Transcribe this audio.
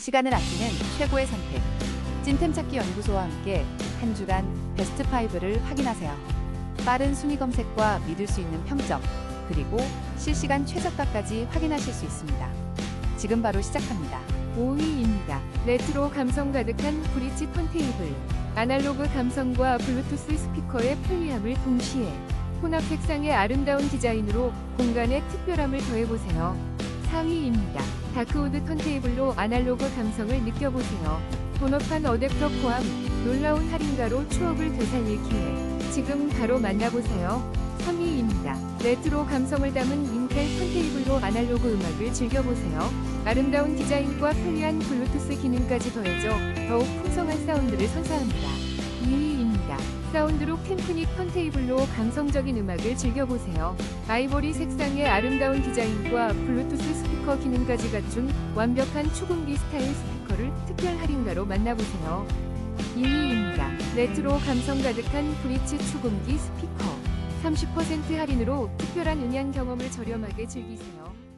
시간을 아끼는 최고의 선택. 찐템 찾기 연구소와 함께 한 주간 베스트 5를 확인하세요. 빠른 순위 검색과 믿을 수 있는 평점, 그리고 실시간 최저가까지 확인하실 수 있습니다. 지금 바로 시작합니다. 5위입니다. 레트로 감성 가득한 브릿지 턴테이블. 아날로그 감성과 블루투스 스피커의 편리함을 동시에 혼합 색상의 아름다운 디자인으로 공간에 특별함을 더해보세요. 4위입니다. 다크우드 턴테이블로 아날로그 감성을 느껴보세요. 번호판 어댑터 포함 놀라운 할인가로 추억을 되살리기에 지금 바로 만나보세요. 3위입니다. 레트로 감성을 담은 인텔 턴테이블로 아날로그 음악을 즐겨보세요. 아름다운 디자인과 편리한 블루투스 기능까지 더해져 더욱 풍성한 사운드를 선사합니다. 2위입니다. 사운드룩 템프닉 턴테이블로 감성적인 음악을 즐겨보세요. 아이보리 색상의 아름다운 디자인과 블루투스 스피커 기능까지 갖춘 완벽한 추궁기 스타일 스피커를 특별 할인가로 만나보세요. 2위입니다. 레트로 감성 가득한 브리츠 추궁기 스피커. 30% 할인으로 특별한 음향 경험을 저렴하게 즐기세요.